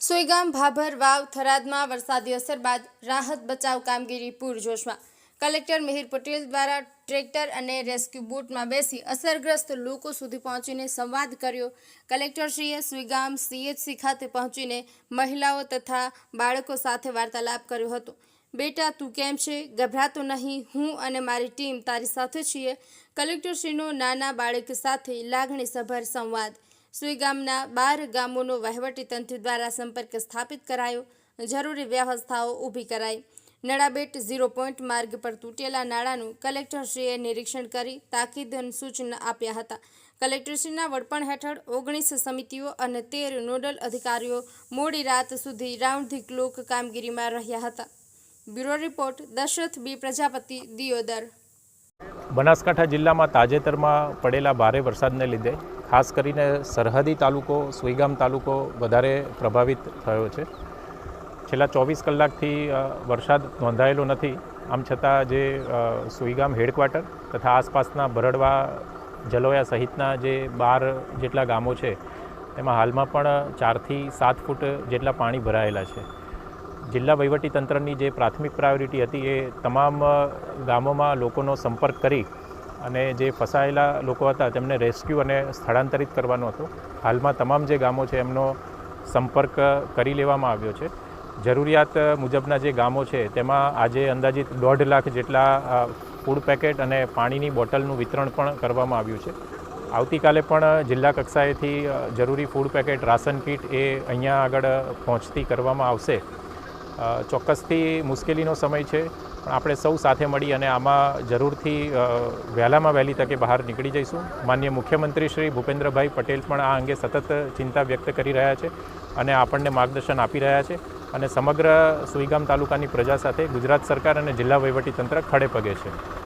સોયગામ, ભાભર, વાવ, થરાદમાં વરસાદી અસર બાદ રાહત બચાવ કામગીરી પૂરજોશમાં. કલેક્ટર મિહિર પટેલ દ્વારા ટ્રેક્ટર અને રેસ્ક્યુ બોટમાં બેસી અસરગ્રસ્ત લોકો સુધી પહોંચીને સંવાદ કર્યો. કલેક્ટરશ્રીએ સુઈગામ સીએચસી ખાતે પહોંચીને મહિલાઓ તથા બાળકો સાથે વાર્તાલાપ કર્યો હતો. બેટા, તું કેમ છે? ગભરાતો નહીં. હું અને મારી ટીમ તારી સાથે છીએ. કલેક્ટરશ્રીનો નાના બાળક સાથે લાગણીસભર સંવાદ સુઈ ગામના બાર ગામોનો વહીવટીતંત્ર દ્વારા સંપર્ક સ્થાપિત કરાયો. જરૂરી વ્યવસ્થાઓ ઊભી કરાઈ. નડાબેટ ઝીરો પોઈન્ટ માર્ગ પર તૂટેલા નાળાનું કલેક્ટરશ્રીએ નિરીક્ષણ કરી તાકીદ સૂચના આપ્યા હતા. કલેક્ટરશ્રીના વડપણ હેઠળ ઓગણીસ સમિતિઓ અને તેર નોડલ અધિકારીઓ મોડી રાત સુધી રાઉન્ડ ધી ક્લોક કામગીરીમાં રહ્યા હતા. Bureau report Dashrath B Prajapati Deodar. Banaskantha જિલ્લામાં તાજેતરમાં પડેલા ભારે વરસાદને લીધે ખાસ કરીને સરહદી તાલુકો, સુઈગામ તાલુકો વધારે પ્રભાવિત થયો છે. છેલ્લા ચોવીસ કલાકથી વરસાદ નોંધાયેલો નથી. આમ છતાં જે સુઈગામ હેડક્વાર્ટર તથા આસપાસના ભરડવા જલોયા સહિતના જે બાર જેટલા ગામો છે, તેમાં હાલમાં પણ ચારથી સાત ફૂટ જેટલા પાણી ભરાયેલા છે. જિલ્લા વહીવટીતંત્રની જે પ્રાથમિક પ્રાયોરિટી હતી એ તમામ ગામોમાં લોકોનો સંપર્ક કરી અને જે ફસાયેલા લોકો હતા તેમને રેસ્ક્યુ અને સ્થળાંતરિત કરવાનો હતો. હાલમાં તમામ જે ગામો છે એમનો સંપર્ક કરી લેવામાં આવ્યો છે. જરૂરિયાત મુજબના જે ગામો છે તેમાં આજે અંદાજિત દોઢ લાખ જેટલા ફૂડ પેકેટ અને પાણીની બોટલનું વિતરણ પણ કરવામાં આવ્યું છે. આવતીકાલે પણ જિલ્લા કક્ષાએથી જરૂરી ફૂડ પેકેટ રાશન કીટ એ અહીંયા આગળ પહોંચતી કરવામાં આવશે. ચોક્કસથી મુશ્કેલીનો સમય છે. પણ આપણે સૌ સાથે મળી અને આમાં જરૂરથી વહેલામાં વહેલી તકે બહાર નીકળી જઈશું. માન્ય મુખ્યમંત્રી શ્રી ભૂપેન્દ્રભાઈ પટેલ પણ આ અંગે સતત ચિંતા વ્યક્ત કરી રહ્યા છે અને આપણને માર્ગદર્શન આપી રહ્યા છે અને સમગ્ર સુઈગામ તાલુકાની પ્રજા સાથે ગુજરાત સરકાર અને જિલ્લા વહીવટીતંત્ર ખડે પગે છે.